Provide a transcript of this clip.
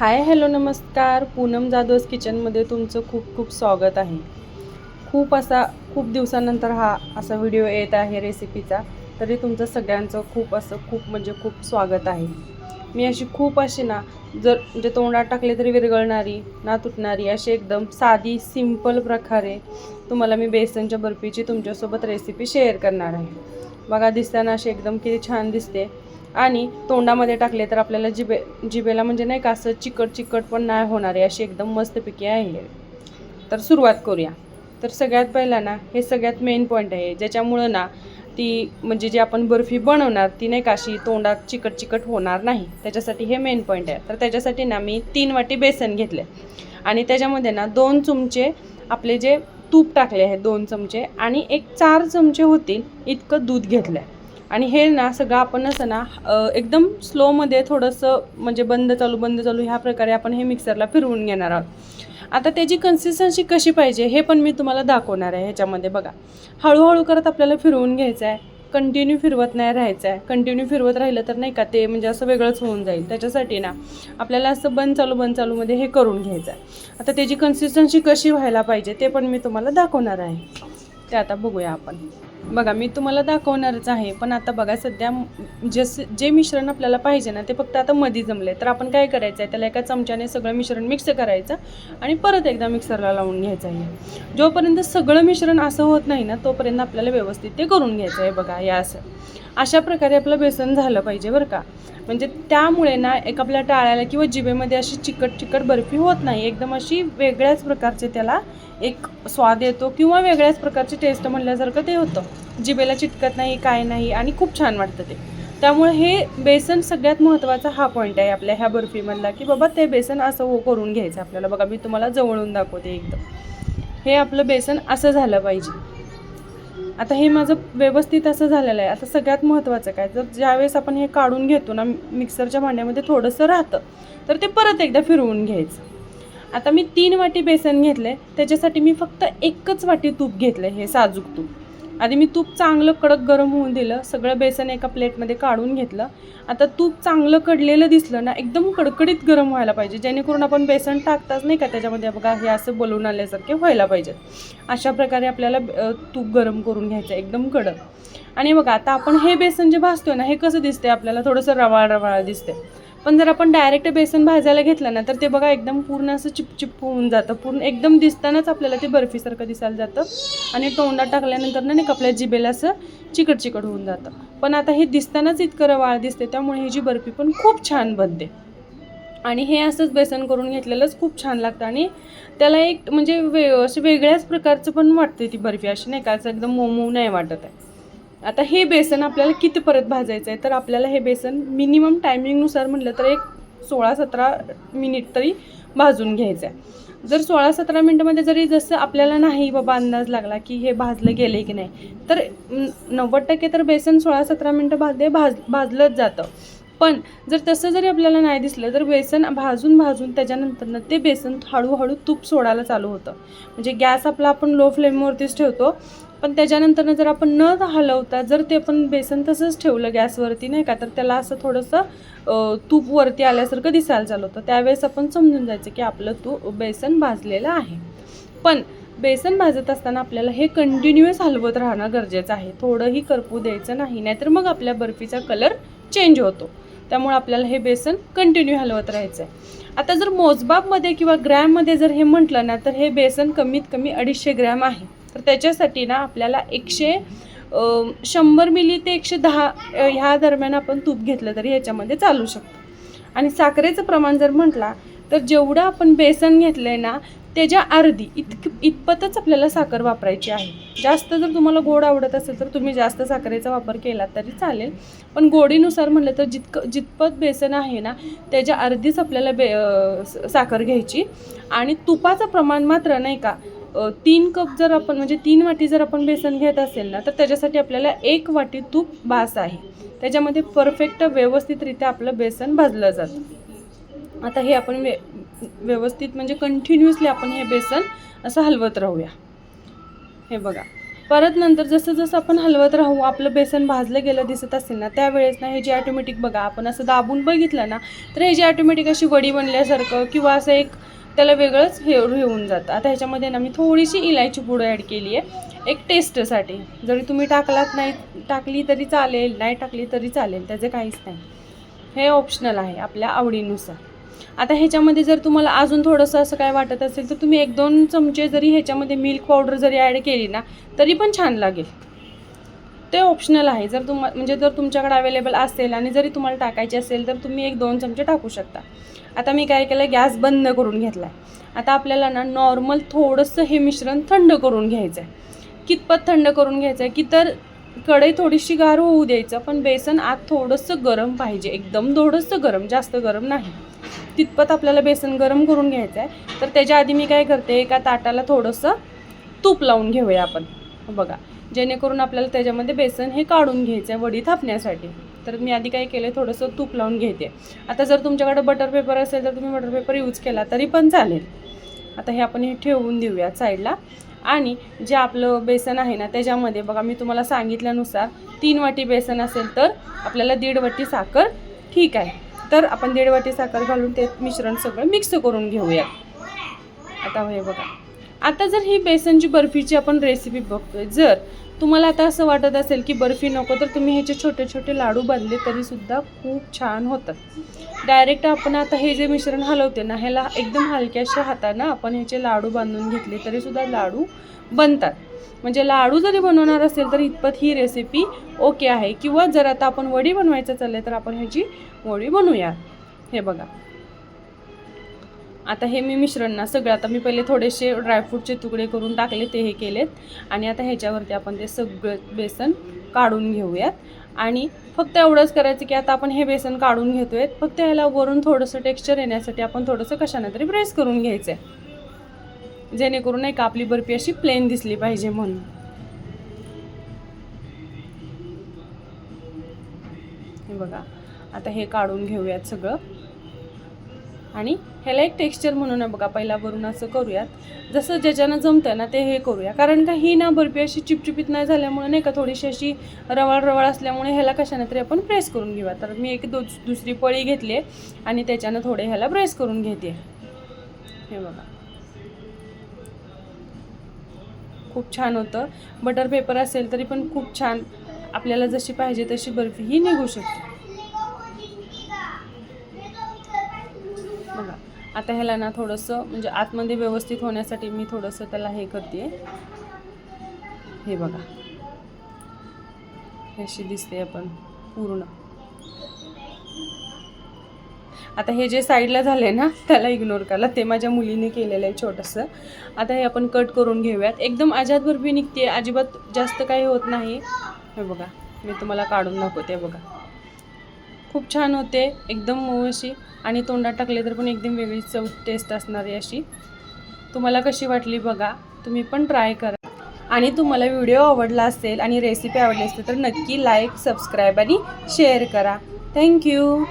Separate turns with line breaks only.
Hi hello नमस्कार. पूनम जाधवस किचनमध्ये तुमचं खूप खूप स्वागत आहे. खूप असा खूप दिवसानंतर हा असा व्हिडिओ येत आहे रेसिपीचा. तरी तुमचं सगळ्यांचं खूप असं खूप म्हणजे खूप स्वागत आहे. मी अशी खूप अशी ना जर म्हणजे तोंडात टाकले तरी विरघळणारी ना तुटणारी अशी एकदम साधी सिंपल प्रकारे तुम्हाला मी बेसनच्या बर्फीची तुमच्यासोबत रेसिपी शेअर करणार आहे. बघा दिसताना अशी एकदम किती छान दिसते. आणि तोंडामध्ये टाकले तर आपल्याला जिबे जिबेला म्हणजे नाही का असं चिकट चिकट पण नाही होणार आहे अशी एकदम मस्तपैकी आहे. तर सुरुवात करूया. तर सगळ्यात पहिला ना हे सगळ्यात मेन पॉईंट आहे. ज्याच्यामुळं ना ती म्हणजे जी आपण बर्फी बनवणार ती नाही का अशी तोंडात चिकट चिकट होणार नाही. त्याच्यासाठी हे मेन पॉईंट आहे. तर त्याच्यासाठी ना मी तीन वाटी बेसन घेतले आणि त्याच्यामध्ये ना दोन चमचे आपले जे तूप टाकले आहे दोन चमचे आणि एक चार चमचे होतील इतकं दूध घेतलं आहे आणि हे ना सगळं आपण असं ना एकदम स्लोमध्ये थोडंसं म्हणजे बंद चालू बंद चालू ह्या प्रकारे आपण हे मिक्सरला फिरवून घेणार आहोत. आता त्याची कन्सिस्टन्सी कशी पाहिजे हे पण मी तुम्हाला दाखवणार आहे ह्याच्यामध्ये बघा. हळूहळू करत आपल्याला फिरवून घ्यायचं आहे कंटिन्यू फिरवत नाही राहायचं आहे कंटिन्यू फिरवत राहिलं तर नाही का ते म्हणजे असं वेगळंच होऊन जाईल. त्याच्यासाठी ना आपल्याला असं बंद चालू बंद चालूमध्ये हे करून घ्यायचं आहे आता त्याची कन्सिस्टन्सी कशी व्हायला पाहिजे ते पण मी तुम्हाला दाखवणार आहे. ते आता बघूया आपण. बघा मी तुम्हाला दाखवणारच आहे पण आता बघा सध्या जस जे मिश्रण आपल्याला पाहिजे ना ते फक्त आता मधी जमले तर आपण काय करायचं आहे त्याला एका चमच्याने सगळं मिश्रण मिक्स करायचं आणि परत एकदा मिक्सरला लावून घ्यायचं आहे. जोपर्यंत सगळं मिश्रण असं होत नाही ना तोपर्यंत आपल्याला व्यवस्थित ते करून घ्यायचं आहे बघा या असं. अशा प्रकारे आपलं बेसन झालं पाहिजे बरं का. म्हणजे त्यामुळे ना एक आपल्या टाळ्याला किंवा जिभेमध्ये अशी चिकट चिकट बर्फी होत नाही. एकदम अशी वेगळ्याच प्रकारचे त्याला एक स्वाद येतो किंवा वेगळ्याच प्रकारची टेस्ट म्हणल्यासारखं ते होतं. जिभेला चिटकत नाही काय नाही आणि खूप छान वाटतं ते. त्यामुळे हे बेसन सगळ्यात महत्त्वाचा हा पॉईंट आहे आपल्या ह्या बर्फीमधला की बाबा ते बेसन असं हो करून घ्यायचं आपल्याला. बघा मी तुम्हाला जवळून दाखवते एकदम हे आपलं बेसन असं झालं पाहिजे. आता हे माझं व्यवस्थित असं झालेलं आहे. आता सगळ्यात महत्त्वाचं काय? जर ज्यावेळेस आपण हे काढून घेतो ना मिक्सरच्या भांड्यामध्ये थोडंसं राहतं तर ते परत एकदा फिरवून घ्यायचं. आता मी तीन वाटी बेसन घेतले त्याच्यासाठी मी फक्त एकच वाटी तूप घेतलं हे साजूक तूप. आधी मी तूप चांगलं कडक गरम होऊन दिलं सगळं बेसन एका प्लेटमध्ये काढून घेतलं. आता तूप चांगलं कडलेलं दिसलं ना एकदम कडकडीत गरम व्हायला पाहिजे जेणेकरून आपण बेसन टाकताच नाही का त्याच्यामध्ये बघा हे असं बोलून आल्यासारखे व्हायला पाहिजेत अशा प्रकारे आपल्याला तूप गरम करून घ्यायचं एकदम कडक. आणि बघा आता आपण हे बेसन जे भाजतोय ना हे कसं दिसते आपल्याला थोडंसं रवाळ रवाळ दिसते पण जर आपण डायरेक्ट बेसन भाजायला घेतलं ना तर ते बघा एकदम पूर्ण असं चिपचिप होऊन जातं. पूर्ण एकदम दिसतानाच आपल्याला ते बर्फीसारखं दिसायला जातं. आणि तोंडात टाकल्यानंतर ना नाही आपल्या जिबेला असं चिकट चिकट होऊन जातं. पण आता हे दिसतानाच इतकं रवाळ दिसते त्यामुळे ही जी बर्फी पण खूप छान बनते. आणि हे असंच बेसन करून घेतलेलंच खूप छान लागतं. आणि त्याला एक म्हणजे वे असं वेगळ्याच प्रकारचं पण वाटते ती बर्फी अशी नाही का असं एकदम मोमो नाही वाटत आहे. आता हे बेसन आपल्याला किती परत भाजायचं आहे तर आपल्याला हे बेसन मिनिमम टायमिंगनुसार म्हटलं तर एक सोळा सतरा मिनिट तरी भाजून घ्यायचं आहे जर सोळा सतरा मिनटामध्ये जरी जसं आपल्याला नाही बाबा अंदाज लागला की हे भाजलं गेले की नाही तर नव्वद टक्के तर बेसन सोळा सतरा मिनटं भाजले भाज भाजलंच जातं. पण जर तसं जरी आपल्याला नाही दिसलं तर बेसन भाजून भाजून त्याच्यानंतरनं ते बेसन हळूहळू तूप सोडायला चालू होतं. म्हणजे गॅस आपला आपण लो फ्लेमवरतीच ठेवतो पण त्याच्यानंतरनं जर आपण न हलवता जर ते आपण बेसन तसंच ठेवलं गॅसवरती नाही का? तर त्याला असं थोडंसं तूपवरती तूप वरती आल्यासारखं दिसायला झालं होतं. त्यावेळेस आपण समजून जायचं की आपलं तू बेसन भाजलेलं आहे. पण बेसन भाजत असताना आपल्याला हे कंटिन्युअस हलवत राहणं गरजेचं आहे. थोडंही करपू द्यायचं नाही नाहीतर मग आपल्या बर्फीचा कलर चेंज होतो. त्यामुळे आपल्याला हे बेसन कंटिन्यू हलवत राहायचं आहे आता जर मोजबापमध्ये किंवा ग्रॅममध्ये जर हे म्हटलं ना तर हे बेसन कमीत कमी अडीचशे ग्रॅम आहे. तर त्याच्यासाठी ना आपल्याला एकशे शंभर मिली ते एकशे दहा ह्या दरम्यान आपण तूप घेतलं तरी ह्याच्यामध्ये चालू शकतो. आणि साखरेचं प्रमाण जर म्हटला तर जेवढं आपण बेसन घेतलं आहे ना त्याच्या अर्धी इतक इतपतच आपल्याला साखर वापरायची आहे. जास्त जर तुम्हाला गोड आवडत असेल तर तुम्ही जास्त साखरेचा वापर केला तरी चालेल. पण गोडीनुसार म्हटलं तर जितकं जितपत बेसन आहे ना त्याच्या अर्धीच आपल्याला बे साखर घ्यायची. आणि तुपाचं प्रमाण मात्र नाही का तीन कप जर आपण म्हणजे तीन वाटी जर आपण बेसन घेत असेल ना तर त्याच्यासाठी आपल्याला एक वाटी तूप बास आहे. त्याच्यामध्ये परफेक्ट व्यवस्थितरित्या आपलं बेसन भाजलं जातं. आता हे आपण व्य व्यवस्थित म्हणजे कंटिन्युअसली आपण हे बेसन असं हलवत राहूया. हे बघा. परत नंतर जसं जसं आपण हलवत राहू आपलं बेसन भाजलं गेलं दिसत असेल ना त्यावेळेस ना हे जे ॲटोमॅटिक बघा आपण असं दाबून बघितलं ना तर हे जे ॲटोमॅटिक अशी वडी बनल्यासारखं किंवा असं एक त्याला वेगळंच हे होऊन जातं. आता ह्याच्यामध्ये ना मी थोडीशी इलायची पूड ॲड केली आहे. एक टेस्टसाठी जरी तुम्ही टाकलात नाही टाकली तरी चालेल नाही टाकली तरी चालेल त्याचं काहीच नाही. हे ऑप्शनल आहे आपल्या आवडीनुसार. आता ह्याच्यामध्ये जर तुम्हाला अजून थोडंसं असं काय वाटत असेल तर तुम्ही एक दोन चमचे जरी ह्याच्यामध्ये मिल्क पावडर जरी ॲड केली ना तरी पण छान लागेल. ते ऑप्शनल आहे. जर तुम म्हणजे जर तुमच्याकडे अवेलेबल असेल आणि जरी तुम्हाला टाकायचे असेल तर तुम्ही एक दोन चमचे टाकू शकता. आता मी काय केलं गॅस बंद करून घेतला आहे आता आपल्याला ना नॉर्मल थोडंसं हे मिश्रण थंड करून घ्यायचं आहे कितपत थंड करून घ्यायचं आहे की तर कढई थोडीशी गार होऊ द्यायचं पण बेसन आत थोडंसं गरम पाहिजे. एकदम थोडंसं गरम जास्त गरम नाही. तितपत आपल्याला बेसन गरम करून घ्यायचं आहे तर त्याच्या आधी मी काय करते एका ताटाला थोडंसं तूप लावून घेऊया आपण. बघा जेणेकरून आपल्याला त्याच्यामध्ये बेसन हे काढून घ्यायचं आहे वडी थापण्यासाठी. तर मी आधी काय केलं थोडंसं तूप लावून घेते. आता जर तुमच्याकडे बटर पेपर असेल तर तुम्ही बटर पेपर यूज केला तरी पण चालेल. आता हे आपण हे ठेवून देऊयात साईडला आणि जे आपलं बेसन आहे ना त्याच्यामध्ये बघा मी तुम्हाला सांगितल्यानुसार तीन वाटी बेसन असेल तर आपल्याला दीड वाटी साखर ठीक आहे. तर आपण दीड वाटी साखर घालून ते मिश्रण सगळं मिक्स करून घेऊयात आता हे बघा. आता जर ही बेसनची बर्फीची आपण रेसिपी बघतोय जर तुम्हाला आता असं वाटत असेल की बर्फी नको तर तुम्ही ह्याचे छोटे छोटे लाडू बांधले तरीसुद्धा खूप छान होतात. डायरेक्ट आपण आता हे जे मिश्रण हलवते ना ह्याला एकदम हलक्याशा हातानं आपण ह्याचे लाडू बांधून घेतले तरीसुद्धा लाडू बनतात. म्हणजे लाडू जरी बनवणार असेल तर इतपत ही रेसिपी ओके आहे. किंवा जर आता आपण वडी बनवायचं चाललं तर आपण ह्याची वडी बनवूया. हे बघा. आता हे मी मिश्रण ना सगळं आता मी पहिले थोडेसे ड्रायफ्रूटचे तुकडे करून टाकले ते हे केलेत. आणि आता ह्याच्यावरती आपण ते सगळं बेसन काढून घेऊयात. आणि फक्त एवढंच करायचं की आता आपण हे बेसन काढून घेतोय. फक्त ह्याला वरून थोडंसं टेक्स्चर येण्यासाठी आपण थोडंसं कशाने तरी प्रेस करून घ्यायचं आहे जेणेकरून नाही का आपली बर्फी अशी प्लेन दिसली पाहिजे म्हणून. हे बघा. आता हे काढून घेऊयात सगळं. आणि ह्याला एक टेक्स्चर म्हणून आहे बघा पहिला वरून असं करूयात. जसं ज्याच्यानं जमतं ना ते हे करूया. कारण का ही ना बर्फी अशी चिपचिपीत नाही झाल्यामुळे नाही का थोडीशी अशी रवाळ रवाळ असल्यामुळे ह्याला कशाने तरी आपण प्रेस करून घेऊया. तर मी एक दो दुसरी पळी घेतली आहे आणि त्याच्यानं थोडे ह्याला प्रेस करून घेते. हे बघा. खूप छान होतं. बटर पेपर असेल तरी पण खूप छान. आपल्याला जशी पाहिजे तशी बर्फी ही निघू शकते. बघा. आता ह्याला ना थोडंसं म्हणजे आतमध्ये व्यवस्थित होण्यासाठी मी थोडंसं त्याला हे करते हे बघा. हे अशी दिसते आपण पूर्ण. आता हे जे साईडला झाले ना त्याला इग्नोर करा. ते माझ्या मुलीने केलेलं आहे छोटंसं. आता हे आपण कट करून घेऊयात. एकदम अजात बर्फी निघते अजिबात जास्त काही होत नाही. हे बघा. मी तुम्हाला काढून दाखवते बघा. खूप छान होते एकदम मऊ अशी. आणि तोंडात टाकले तर पण एकदम वेगळी चव टेस्ट असणारी अशी. तुम्हाला कशी वाटली बघा तुम्ही पण ट्राय करा. आणि तुम्हाला व्हिडिओ आवडला असेल आणि रेसिपी आवडली असेल तर नक्की लाईक सबस्क्राईब आणि शेअर करा. Thank you